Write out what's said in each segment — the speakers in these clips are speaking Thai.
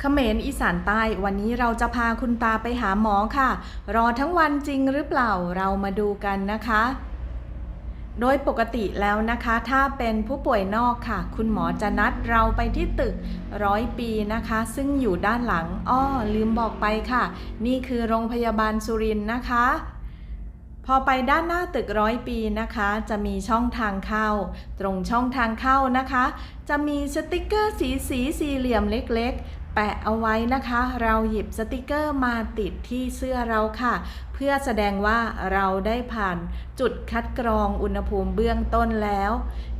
เขมรอีสานใต้วันนี้เราจะพาคุณตาไปหาหมอค่ะ รอทั้งวันจริงหรือเปล่าเรามาดูกันนะคะ โดยปกติแล้วนะคะ ถ้าเป็นผู้ป่วยนอกค่ะ คุณหมอจะนัดเราไปที่ตึกร้อยปีนะคะ ซึ่งอยู่ด้านหลังอ้อลืมบอกไปค่ะ นี่คือโรงพยาบาลสุรินทร์นะคะพอไปด้านหน้าตึกร้อยปีนะคะ จะมีช่องทางเข้า ตรงช่องทางเข้านะคะ จะมีสติกเกอร์สีสีสี่เหลี่ยมเล็ก แปะเอาไว้นะคะ เราหยิบสติกเกอร์มาติดที่เสื้อเราค่ะ เพื่อแสดงว่าเราได้ผ่านจุดคัดกรองอุณหภูมิเบื้องต้นแล้ว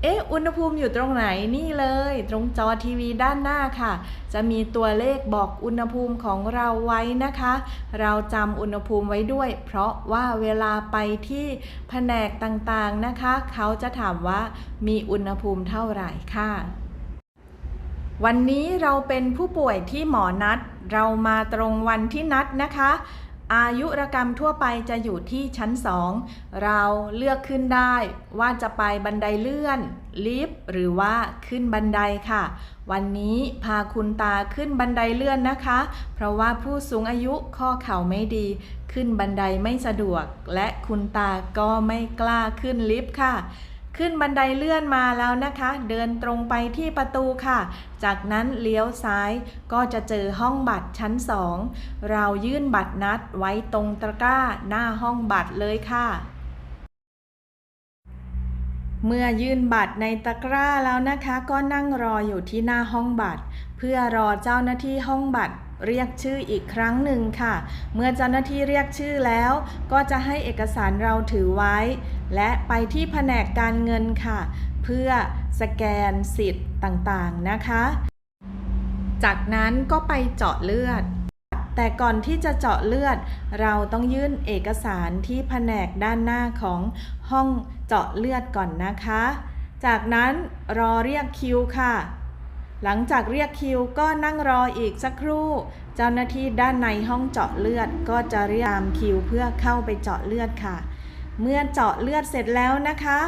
เอ๊ะ อุณหภูมิอยู่ตรงไหนนี่เลย ตรงจอทีวีด้านหน้าค่ะ จะมีตัวเลขบอกอุณหภูมิของเราไว้นะคะ เราจำอุณหภูมิไว้ด้วย เพราะว่าเวลาไปที่แผนกต่างๆนะคะ เขาจะถามว่ามีอุณหภูมิเท่าไหร่ค่ะ วันนี้เราเป็นผู้ป่วยที่หมอนัด เรามาตรงวันที่นัดนะคะ อายุรกรรมทั่วไปจะอยู่ที่ชั้น 2 เราเลือกขึ้นได้ว่าจะไปบันไดเลื่อน ลิฟต์หรือว่าขึ้นบันไดค่ะ วันนี้พาคุณตาขึ้นบันไดเลื่อนนะคะ เพราะว่าผู้สูงอายุข้อเข่าไม่ดี ขึ้นบันไดไม่สะดวก และคุณตาก็ไม่กล้าขึ้นลิฟต์ค่ะ ขึ้นบันไดเลื่อนมาแล้วนะคะ เดินตรงไปที่ประตูค่ะ จากนั้นเลี้ยวซ้ายก็จะเจอห้องบัตรชั้นสองเรายื่นบัตรนัดไว้ตรงตะกร้าหน้าห้องบัตรเลยค่ะเมื่อยื่นบัตรในตะกร้าแล้วนะคะ ก็นั่งรออยู่ที่หน้าห้องบัตร เพื่อรอเจ้าหน้าที่ห้องบัตรเรียกชื่ออีกครั้งหนึ่งค่ะ เมื่อเจ้าหน้าที่เรียกชื่อแล้ว ก็จะให้เอกสารเราถือไว้ และไปที่แผนกการเงินค่ะ เพื่อสแกนสิทธิ์ต่างๆนะคะ จากนั้นก็ไปเจาะเลือด แต่ก่อนที่จะเจาะเลือด เราต้องยื่นเอกสารที่แผนกด้านหน้าของห้องเจาะเลือดก่อนนะคะ จากนั้นรอเรียกคิวค่ะหลังจากเรียกคิวก็นั่งรออีกสักครู่ เจ้าหน้าที่ด้านในห้องเจาะเลือดก็จะเรียกตามคิวเพื่อเข้าไปเจาะเลือดค่ะ เมื่อเจาะเลือดเสร็จแล้วนะคะ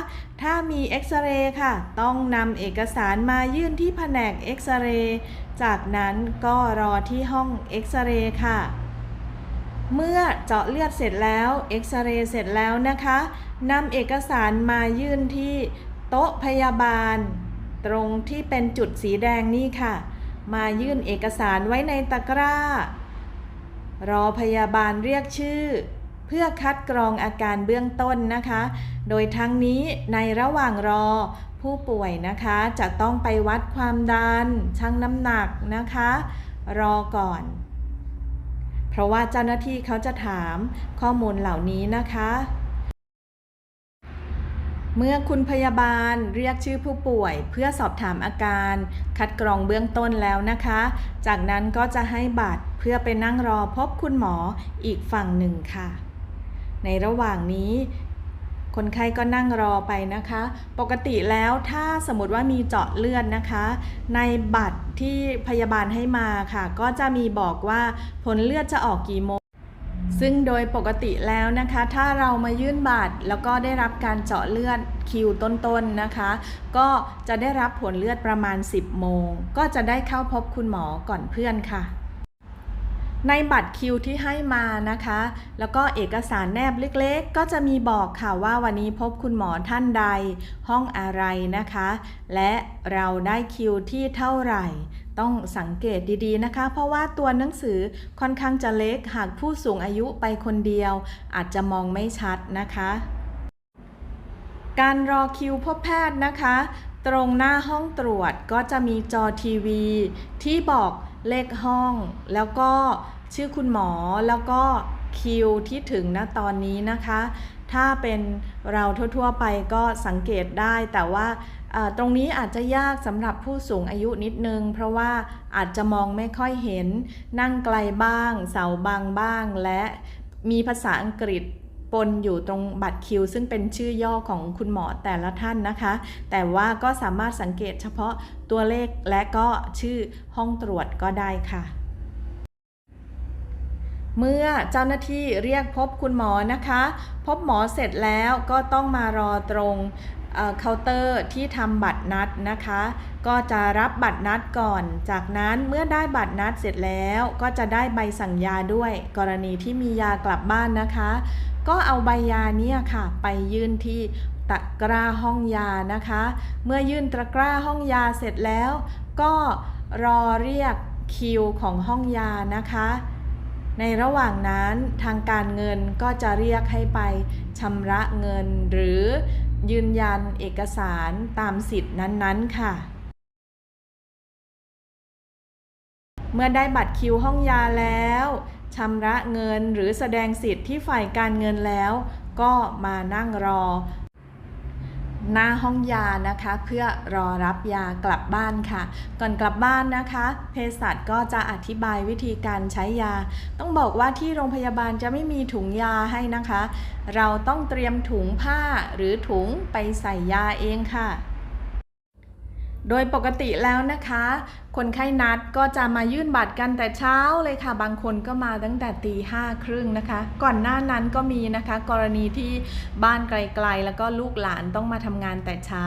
ถ้ามีเอ็กซเรย์ค่ะ ต้องนำเอกสารมายื่นที่แผนกเอ็กซเรย์จากนั้นก็รอที่ห้องเอ็กซเรย์ค่ะ เมื่อเจาะเลือดเสร็จแล้วเอ็กซเรย์เสร็จแล้วนะคะนำเอกสารมายื่นที่โต๊ะพยาบาล ตรงที่เป็นจุดสีแดงนี่ค่ะ มายื่นเอกสารไว้ในตะกร้า รอพยาบาลเรียกชื่อ เพื่อคัดกรองอาการเบื้องต้นนะคะ โดยทั้งนี้ในระหว่างรอผู้ป่วยนะคะจะต้องไปวัดความดัน ชั่งน้ำหนักนะคะ รอก่อน เพราะว่าเจ้าหน้าที่เขาจะถามข้อมูลเหล่านี้นะคะ เมื่อคุณพยาบาลเรียกชื่อผู้ป่วย เพื่อสอบถามอาการ คัดกรองเบื้องต้นแล้วนะคะ จากนั้นก็จะให้บัตรเพื่อไปนั่งรอพบคุณหมออีกฝั่งหนึ่งค่ะ ในระหว่างนี้ คนไข้ก็นั่งรอไปนะคะ ปกติแล้วถ้าสมมติว่ามีเจาะเลือดนะคะ ในบัตรที่พยาบาลให้มาค่ะ ก็จะมีบอกว่าผลเลือดจะออกกี่โมงซึ่งโดยปกติแล้วนะคะ ถ้าเรามายื่นบัตรแล้วก็ได้รับการเจาะเลือดคิวต้นๆนะคะ ก็จะได้รับผลเลือดประมาณ 10 โมง ก็จะได้เข้าพบคุณหมอก่อนเพื่อนค่ะ ในบัตรคิวที่ให้มานะคะ แล้วก็เอกสารแนบเล็กๆ ก็จะมีบอกค่ะว่าวันนี้พบคุณหมอท่านใด ห้องอะไรนะคะ และเราได้คิวที่เท่าไหร่ ต้องสังเกตดีๆนะคะ เพราะว่าตัวหนังสือค่อนข้างจะเล็กหากผู้สูงอายุไปคนเดียว อาจจะมองไม่ชัดนะคะ การรอคิวพบแพทย์นะคะ ตรงหน้าห้องตรวจก็จะมีจอทีวี ที่บอก เลขห้อง แล้วก็ชื่อคุณหมอแล้วก็คิวที่ถึงณตอนนี้นะคะ ถ้าเป็นเราทั่วๆไปก็สังเกตได้แต่ว่าตรงนี้อาจจะยากสำหรับผู้สูงอายุนิดนึง เพราะว่าอาจจะมองไม่ค่อยเห็นนั่งไกลบ้าง เสาบังบ้าง และมีภาษาอังกฤษ ปนอยู่ตรงบัตรคิว ซึ่งเป็นชื่อย่อของคุณหมอแต่ละท่านนะคะ แต่ว่าก็สามารถสังเกตเฉพาะตัวเลขและก็ชื่อห้องตรวจก็ได้ค่ะเมื่อเจ้าหน้าที่เรียกพบคุณหมอนะคะ พบหมอเสร็จแล้วก็ต้องมารอตรง เคาน์เตอร์ที่ทำบัตรนัดนะคะ ก็จะรับบัตรนัดก่อน จากนั้นเมื่อได้บัตรนัดเสร็จแล้วก็จะได้ใบสั่งยาด้วย กรณีที่มียากลับบ้านนะคะ ก็เอาใบยาเนี่ยค่ะ ไปยื่นที่ตะกร้าห้องยานะคะ เมื่อยื่นตะกร้าห้องยาเสร็จแล้ว ก็รอเรียกคิวของห้องยานะคะ ในระหว่างนั้นทางการเงินก็จะเรียกให้ไปชำระเงินหรือ ยืนยันเอกสารตามสิทธินั้นๆค่ะ เมื่อได้บัตรคิวห้องยาแล้วชำระเงินหรือแสดงสิทธิ์ที่ฝ่ายการเงินแล้ว ก็มานั่งรอ หน้าห้องยานะคะ เพื่อรอรับยากลับบ้านค่ะ ก่อนกลับบ้านนะคะ เภสัชก็จะอธิบายวิธีการใช้ยา ต้องบอกว่าที่โรงพยาบาลจะไม่มีถุงยาให้นะคะ เราต้องเตรียมถุงผ้าหรือถุงไปใส่ยาเองค่ะ โดยปกติแล้วนะคะ คนไข้นัดก็จะมายื่นบัตรกันแต่เช้าเลยค่ะ บางคนก็มาตั้งแต่ตีห้าครึ่งนะคะ ก่อนหน้านั้นก็มีนะคะ กรณีที่บ้านไกลๆ แล้วก็ลูกหลานต้องมาทำงานแต่เช้า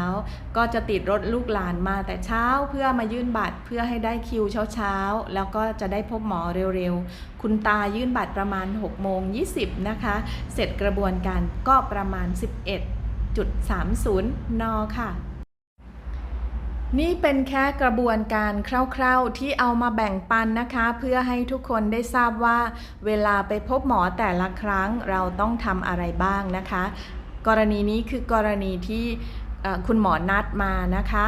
ก็จะติดรถลูกหลานมาแต่เช้า เพื่อมายื่นบัตรเพื่อให้ได้คิวเช้าๆ แล้วก็จะได้พบหมอเร็วๆ คุณตายื่นบัตรประมาณ6โมง20นะคะ เสร็จกระบวนการก็ประมาณ 11.30 น ค่ะ นี่เป็นแค่กระบวนการคร่าวๆที่เอามาแบ่งปันนะคะ เพื่อให้ทุกคนได้ทราบว่า เวลาไปพบหมอแต่ละครั้งเราต้องทำอะไรบ้างนะคะ กรณีนี้คือกรณีที่คุณหมอนัดมานะคะ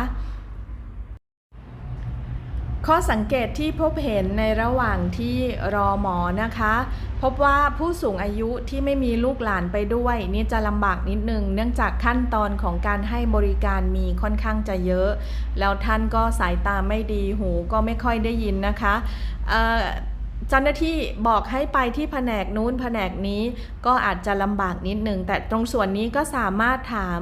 ข้อสังเกตที่พบเห็นในระหว่างที่รอหมอนะคะ พบว่าผู้สูงอายุที่ไม่มีลูกหลานไปด้วย นี่จะลำบากนิดนึง เนื่องจากขั้นตอนของการให้บริการมีค่อนข้างจะเยอะ แล้วท่านก็สายตาไม่ดีหูก็ไม่ค่อยได้ยินนะคะเจ้าหน้าที่บอกให้ไปที่แผนกนู้นแผนกนี้ก็อาจจะลำบากนิดนึง แต่ตรงส่วนนี้ก็สามารถถาม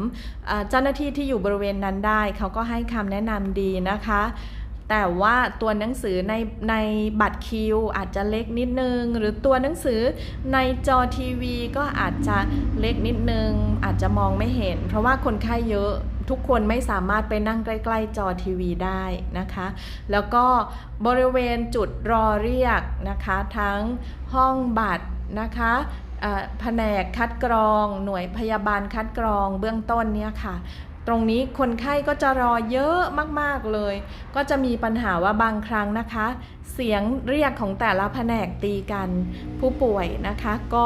เจ้าหน้าที่ที่อยู่บริเวณนั้นได้ เขาก็ให้คำแนะนำดีนะคะ แต่ว่าตัวหนังสือในในบัตรคิวอาจจะเล็กนิดนึง หรือตัวหนังสือในจอทีวีก็อาจจะเล็กนิดนึง อาจจะมองไม่เห็น เพราะว่าคนไข้เยอะทุกคนไม่สามารถไปนั่งใกล้ ๆ จอทีวีได้นะคะ แล้วก็บริเวณจุดรอเรียกนะคะ ทั้งห้องบัตรนะคะแผนกคัดกรอง หน่วยพยาบาลคัดกรองเบื้องต้นเนี่ยค่ะ ตรงนี้คนไข้ก็จะรอเยอะมากๆเลย ก็จะมีปัญหาว่าบางครั้งนะคะ เสียงเรียกของแต่ละแผนกตีกันผู้ป่วยนะคะ ก็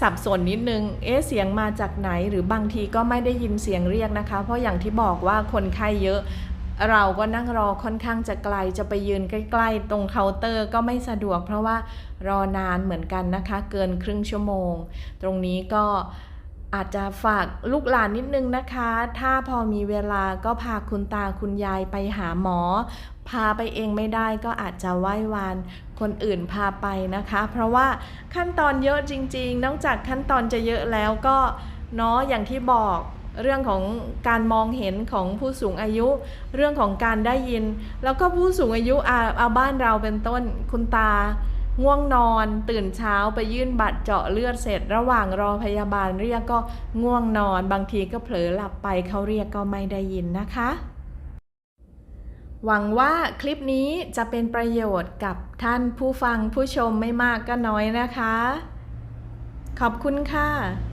สับสนนิดนึง เอ๊ะ เสียงมาจากไหน หรือบางทีก็ไม่ได้ยินเสียงเรียกนะคะ เพราะอย่างที่บอกว่าคนไข้เยอะ เราก็นั่งรอค่อนข้างจะไกล จะไปยืนใกล้ ๆ ตรงเคาน์เตอร์ก็ไม่สะดวก เพราะว่ารอนานเหมือนกันนะคะ เกินครึ่งชั่วโมง ตรงนี้ก็ อาจจะฝากลูกหลานนิดนึงนะคะ ถ้าพอมีเวลาก็พาคุณตาคุณยายไปหาหมอ พาไปเองไม่ได้ก็อาจจะไหว้วานคนอื่นพาไปนะคะ เพราะว่าขั้นตอนเยอะจริง ๆ นอกจากขั้นตอนจะเยอะแล้วก็เนาะอย่างที่บอกเรื่องของการมองเห็นของผู้สูงอายุ เรื่องของการได้ยิน แล้วก็ผู้สูงอายุอาเอาบ้านเราเป็นต้นคุณตา ง่วงนอนตื่นเช้าไปยื่นบัตรเจาะเลือดเสร็จ ระหว่างรอพยาบาลเรียกก็ง่วงนอนบางทีก็เผลอหลับไปเขาเรียกก็ไม่ได้ยินนะคะ หวังว่าคลิปนี้จะเป็นประโยชน์กับท่านผู้ฟังผู้ชมไม่มากก็น้อยนะคะ ขอบคุณค่ะ